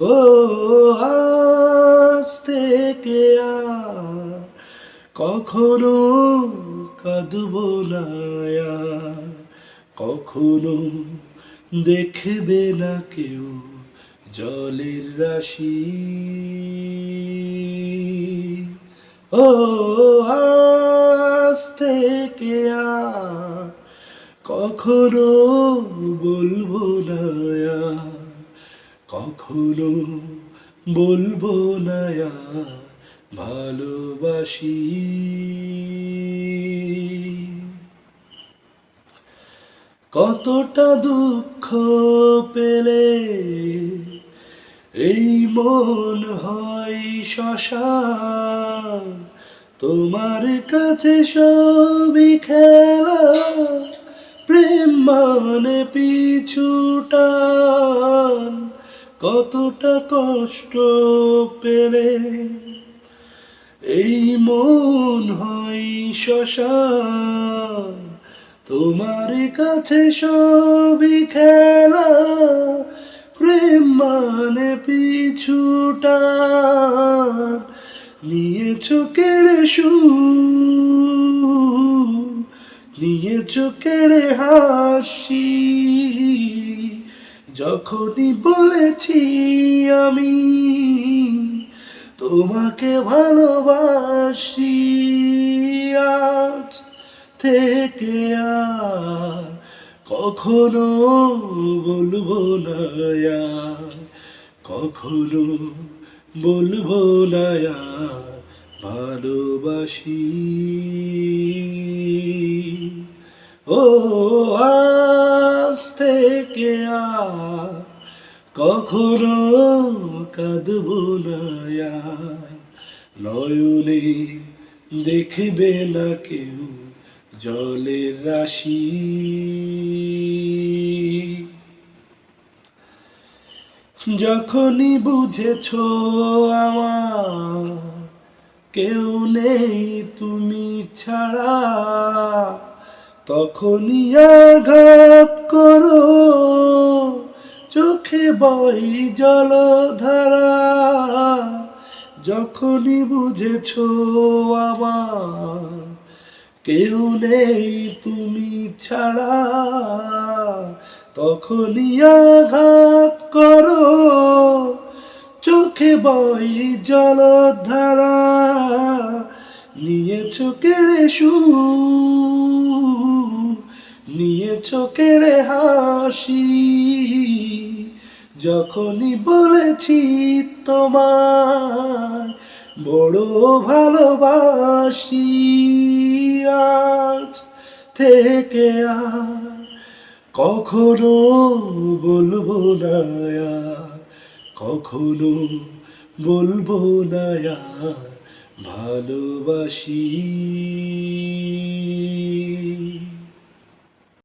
ও, আজ থেকে কখনো কাঁদব না কখনো দেখবে না কেউ জলের রাশি। ও, আজ থেকে কখনো বলব না কখনো বলব না ভালোবাসি। কতটা দুঃখ পেলে এই মন হয় শ্মশান। তোমার কাছে সবই খেলা, প্রেম মানে পিছুটান কতটা কষ্ট পেলে? এই মন হয় শ্মশান তোমার কাছে সবই খেলা, প্রেম মানে পিছুটা। নিয়েছ কেড়ে সু নিয়েছ কেড়ে হাসি। যখনই বলেছি আমি, তোমাকে ভালোবাসি, আজ থেকে আর কখনো বলব না কখনো বলব না ভালোবাসি। ও আজ কখনো কাঁদব না নয়নে দেখবে না কেউ জলের রাশি। যখনই বুঝেছ আমার কেউ নেই তুমি ছাড়া, তখনই আঘাত করো। বই জলধারা, যখনই বুঝেছ আমার, কেউ নেই তুমি ছাড়া, তখনই আঘাত করো। চোখে বই জলধারা নিয়েছ কেড়ে সু নিয়েছ কেড়ে হাসি। যখনই বলেছি তোমার বড় ভালোবাসি, আজ থেকে আর কখনো বলব না, কখনো বলব না, ভালোবাসি।